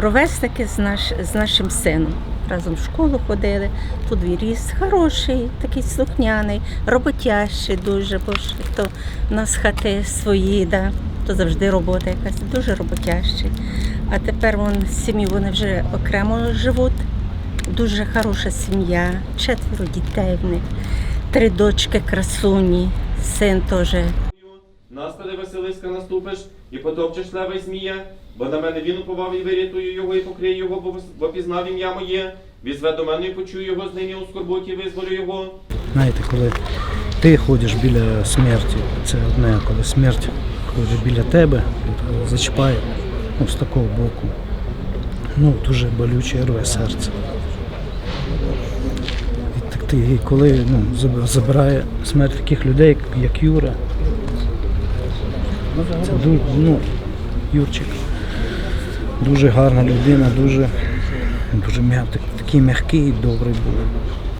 Ровесники з, наш, з нашим сином. Разом в школу ходили. Тут він ріс хороший, такий слухняний, роботящий дуже, бо ж то в нас хати свої, да, то завжди робота якась, дуже роботящий. А тепер вон, сім'ї вони вже окремо живуть. Дуже хороша сім'я, четверо дітей в них, три дочки красуні, син теж Наспади Василиска наступиш і потопчеш лева й змія, бо на мене він уповав і вирятую його, і покрию його, бо, бо пізнав ім'я моє. Візве до мене і почую його з нині у скорботі, визволю його. Знаєте, коли ти ходиш біля смерті, це одне, коли смерть ходить біля тебе, зачіпає ну, з такого боку. Ну, дуже болюче рве серце. І, так ти, коли ну, забирає смерть таких людей, як, Юра, це дуже, ну, Юрчик, дуже гарна людина, дуже, дуже м'я- такий м'який добрий був.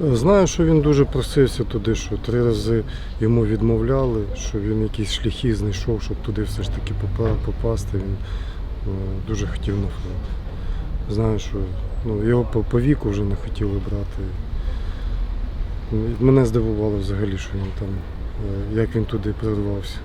Знаю, що він дуже просився туди, що три рази йому відмовляли, що він якісь шляхи знайшов, щоб туди все ж таки попасти. Він е, дуже хотів на фронт. Знаю, що ну, його по, віку вже не хотіли брати. Мене здивувало взагалі, що він там, е, як він туди прорвався.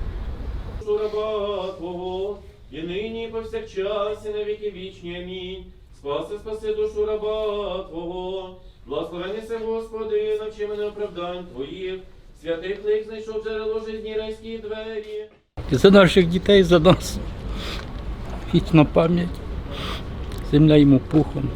Раба Твого, і нині, і повсякчас, і на віки вічні. Амінь. Спаси, спаси душу раба Твого. Благословений Господи, навчи мене оправдань Твоїх. Святих лик знайшов джерело жизні райські двері. За наших дітей, за нас. Вічна пам'ять. Земля йому пухом.